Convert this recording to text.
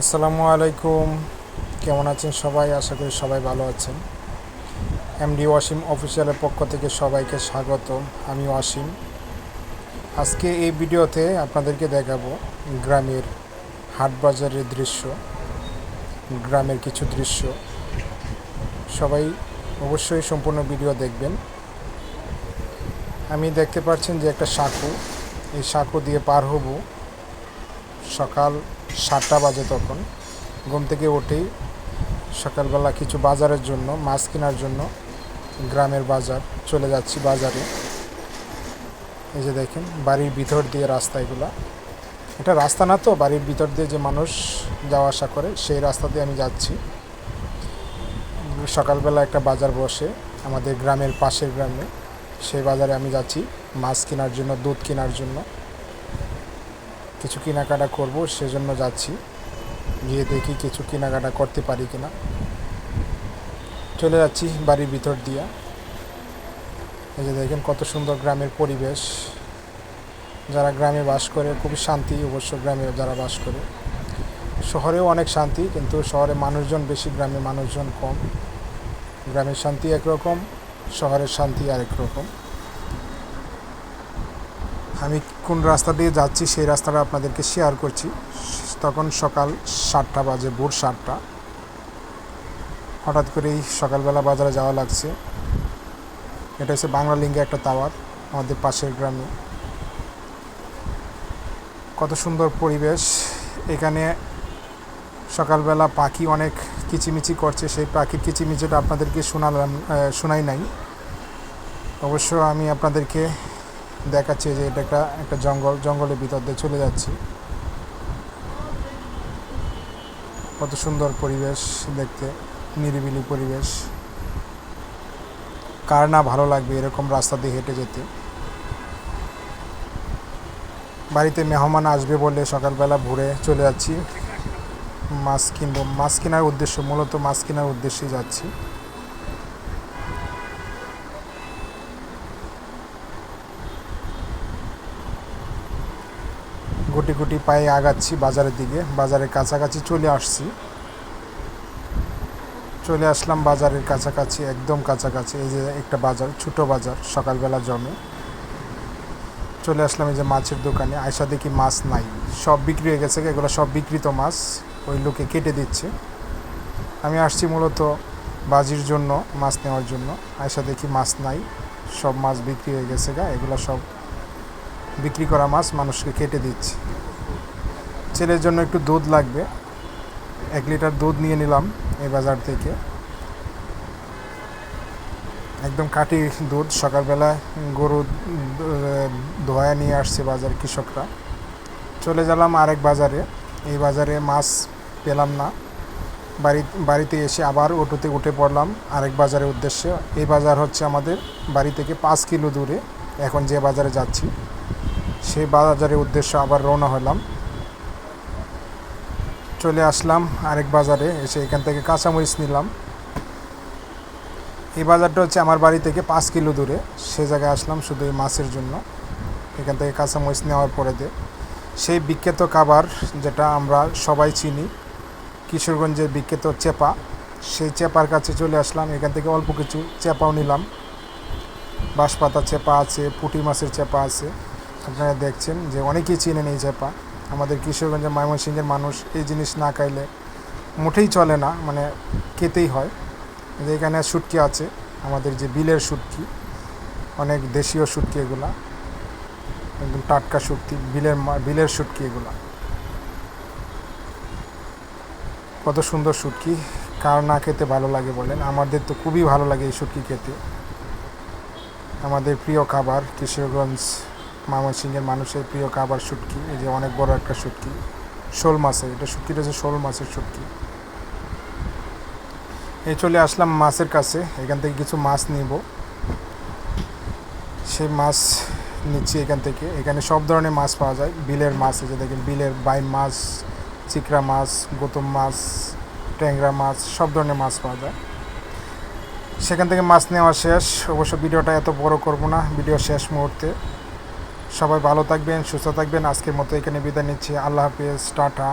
আসসালামু আলাইকুম। কেমন আছেন সবাই? আশা করি সবাই ভালো আছেন। এমডি ওয়াসিম অফিসিয়ালের পক্ষ থেকে সবাইকে স্বাগত। আমি ওয়াসিম। আজকে এই ভিডিওতে আপনাদেরকে দেখাবো গ্রামের হাট বাজারের দৃশ্য, গ্রামের কিছু দৃশ্য। সবাই অবশ্যই সম্পূর্ণ ভিডিও দেখবেন। আমি দেখতে পাচ্ছেন যে একটা সাঁকু, এই সাঁকো দিয়ে পার হব। সকাল সাতটা বাজে তখন। ঘুম থেকে উঠেই সকালবেলা কিছু বাজারের জন্য, মাছ কেনার জন্য গ্রামের বাজার, চলে যাচ্ছি বাজারে। এই যে দেখেন, বাড়ির ভিতর দিয়ে রাস্তা এগুলা। এটা রাস্তা না তো, বাড়ির ভিতর দিয়ে যে মানুষ যাওয়া আসা করে, সেই রাস্তা দিয়ে আমি যাচ্ছি। সকালবেলা একটা বাজার বসে, আমাদের গ্রামের পাশের গ্রামে। সেই বাজারে আমি যাচ্ছি, মাছ কেনার জন্য, দুধ কেনার জন্য। কিছু কেনাকাটা করব, সেজন্য যাচ্ছি। গিয়ে দেখি কিছু কেনাকাটা করতে পারি কিনা। চলে যাচ্ছি বাড়ির ভিতর দিয়া। এই যে দেখেন কত সুন্দর গ্রামের পরিবেশ। যারা গ্রামে বাস করে, খুবই শান্তি অবশ্য গ্রামে যারা বাস করে। শহরেও অনেক শান্তি, কিন্তু শহরে মানুষজন বেশি, গ্রামে মানুষজন কম। গ্রামের শান্তি একরকম, শহরের শান্তি আরেক রকম। আমি কোন রাস্তা দিয়ে যাচ্ছি সেই রাস্তাটা আপনাদেরকে শেয়ার করছি। তখন সকাল সাতটা বাজে, ভোর সাতটা। হঠাৎ করেই সকালবেলা বাজারে যাওয়া লাগছে। এটা হচ্ছে বাংলা লিঙ্গে একটা টাওয়ার, আমাদের পাশের গ্রামে। কত সুন্দর পরিবেশ। এখানে সকালবেলা পাখি অনেক কিচিমিচি করছে। সেই পাখির কিচিমিচিটা আপনাদেরকে শোনালাম শোনাই নাই। অবশ্য আমি আপনাদেরকে দেখাচ্ছে যে এটা একটা একটা জঙ্গল, জঙ্গলের ভিতর দিয়ে চলে যাচ্ছি। কত সুন্দর পরিবেশ দেখতে, নিরিবিলি পরিবেশ। কার না ভালো লাগবে এরকম রাস্তা দিয়ে হেঁটে যেতে। বাড়িতে মেহমান আসবে বলে সকালবেলা ভোরে চলে যাচ্ছি। মাছ কিনবো, মাছ কেনার উদ্দেশ্য, মূলত মাছ কেনার উদ্দেশ্যে যাচ্ছি। গুটি গুটি পায়ে আগাচ্ছি বাজারের দিকে। বাজারের কাছাকাছি চলে আসছি। চলে আসলাম বাজারের কাছাকাছি, একদম কাছাকাছি। এই যে একটা বাজার, ছোট বাজার, সকালবেলা জমে। চলে আসলাম এই যে মাছের দোকানে। আয়সা দেখি মাছ নাই। সব বিক্রি হয়ে গেছে। এগুলো সব বিক্রিত মাছ। ওই লোকে কেটে দিচ্ছে। আমি আসছি মূলত বাজির জন্য, মাছ নেওয়ার জন্য। আয়সা দেখি মাছ নাই। সব মাছ বিক্রি হয়ে গেছে গা। এগুলো সব বিক্রি করা মাছ মানুষকে কেটে দিচ্ছে। ছেলের জন্য একটু দুধ লাগবে। এক লিটার দুধ নিয়ে নিলাম এই বাজার থেকে। একদম কাটি দুধ। সকালবেলা গরু ধোয়া নিয়ে আসছে বাজার কৃষকরা। চলে গেলাম আরেক বাজারে। এই বাজারে মাছ পেলাম না। বাড়ি, বাড়িতে এসে আবার অটোতে উঠে পড়লাম আরেক বাজারের উদ্দেশ্যে। এই বাজার হচ্ছে আমাদের বাড়ি থেকে পাঁচ কিলো দূরে। এখন যে বাজারে যাচ্ছি। সেই বাজারের উদ্দেশ্য আবার রওনা হলাম। চলে আসলাম আরেক বাজারে, এসে এখান থেকে কাঁচামরিচ নিলাম। এই বাজারটা হচ্ছে আমার বাড়ি থেকে পাঁচ কিলো দূরে, সে জায়গায় আসলাম শুধু এই মাছের জন্য। এখান থেকে কাঁচামরিচ নেওয়ার পরে দে। সেই বিখ্যাত খাবার যেটা আমরা সবাই চিনি কিশোরগঞ্জের বিখ্যাত চেপা, সেই চেপার কাছে চলে আসলাম। এখান থেকে অল্প কিছু চেপাও নিলাম। বাঁশপাতা চেপা আছে, পুঁটি মাছের চেপা আছে। আপনারা দেখছেন যে অনেকেই চিনেন এই চেপা আমাদের কিশোরগঞ্জের ময়মনসিংহের মানুষ এই জিনিস না খাইলে মোটেই চলে না মানে খেতেই হয়। যে এখানে শুটকি আছে, আমাদের যে বিলের শুটকি, অনেক দেশীয় শুটকি এগুলা, একদম টাটকা শুটকি, বিলের বিলের শুটকি এগুলা। কত সুন্দর শুটকি, কার না খেতে ভালো লাগে বলেন। আমাদের তো খুবই ভালো লাগে এই শুটকি খেতে। আমাদের প্রিয় খাবার কিশোরগঞ্জ ময়মনসিংহের মানুষের প্রিয় খাবার শুটকি, এই যে অনেক বড় একটা শুটকি। শোল মাছের, এটা শুটকিটা হচ্ছে শোল মাছের শুটকি। এই চলে আসলাম মাছের কাছে, এখান থেকে কিছু মাছ নিব। সেই মাছ নিচ্ছি এখান থেকে। এখানে সব ধরনের মাছ পাওয়া যায়, বিলের মাছ, এই যে দেখেন বিলের বাই মাছ চিকরা মাছ, গৌতম মাছ, ট্যাংরা মাছ, সব ধরনের মাছ পাওয়া যায়। সেখান থেকে মাছ নেওয়া শেষ। অবশ্য ভিডিওটা এত বড় করব না, ভিডিও শেষ মুহূর্তে। সবাই ভালো থাকবেন সুস্থ থাকবেন। আজকের মতো এখানে বিদায় নিচ্ছি। আল্লাহ হাফিজ টাটা।